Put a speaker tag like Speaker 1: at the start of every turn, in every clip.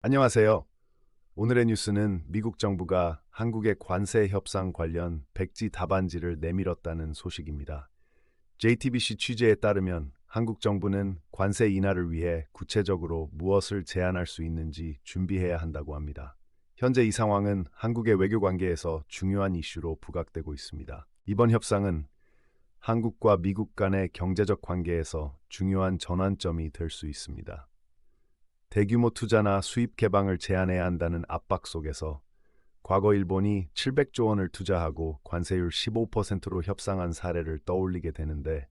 Speaker 1: 안녕하세요. 오늘의 뉴스는 미국 정부가 한국의 관세 협상 관련 백지 답안지를 내밀었다는 소식입니다. JTBC 취재에 따르면 한국 정부는 관세 인하를 위해 구체적으로 무엇을 제안할 수 있는지 준비해야 한다고 합니다. 현재 이 상황은 한국의 외교 관계에서 중요한 이슈로 부각되고 있습니다. 이번 협상은 한국과 미국 간의 경제적 관계에서 중요한 전환점이 될 수 있습니다. 대규모 투자나 수입 개방을 제한해야 한다는 압박 속에서 과거 일본이 700조 원을 투자하고 관세율 15%로 협상한 사례를 떠올리게 되는데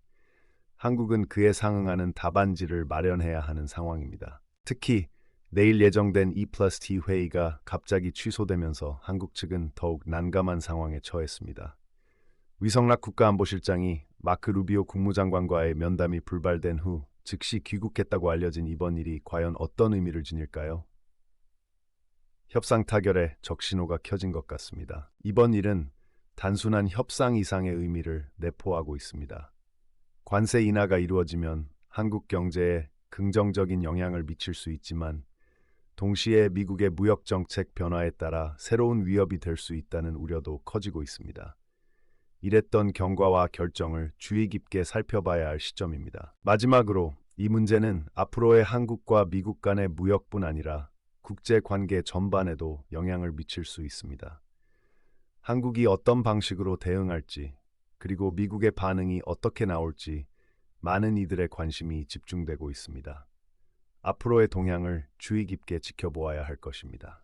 Speaker 1: 한국은 그에 상응하는 답안지를 마련해야 하는 상황입니다. 특히 내일 예정된 E 플러스 T 회의가 갑자기 취소되면서 한국 측은 더욱 난감한 상황에 처했습니다. 위성락 국가안보실장이 마크 루비오 국무장관과의 면담이 불발된 후 즉시 귀국했다고 알려진 이번 일이 과연 어떤 의미를 지닐까요? 협상 타결에 적신호가 켜진 것 같습니다. 이번 일은 단순한 협상 이상의 의미를 내포하고 있습니다. 관세 인하가 이루어지면 한국 경제에 긍정적인 영향을 미칠 수 있지만 동시에 미국의 무역 정책 변화에 따라 새로운 위협이 될 수 있다는 우려도 커지고 있습니다. 이랬던 경과와 결정을 주의 깊게 살펴봐야 할 시점입니다. 마지막으로 이 문제는 앞으로의 한국과 미국 간의 무역뿐 아니라 국제 관계 전반에도 영향을 미칠 수 있습니다. 한국이 어떤 방식으로 대응할지, 그리고 미국의 반응이 어떻게 나올지 많은 이들의 관심이 집중되고 있습니다. 앞으로의 동향을 주의 깊게 지켜보아야 할 것입니다.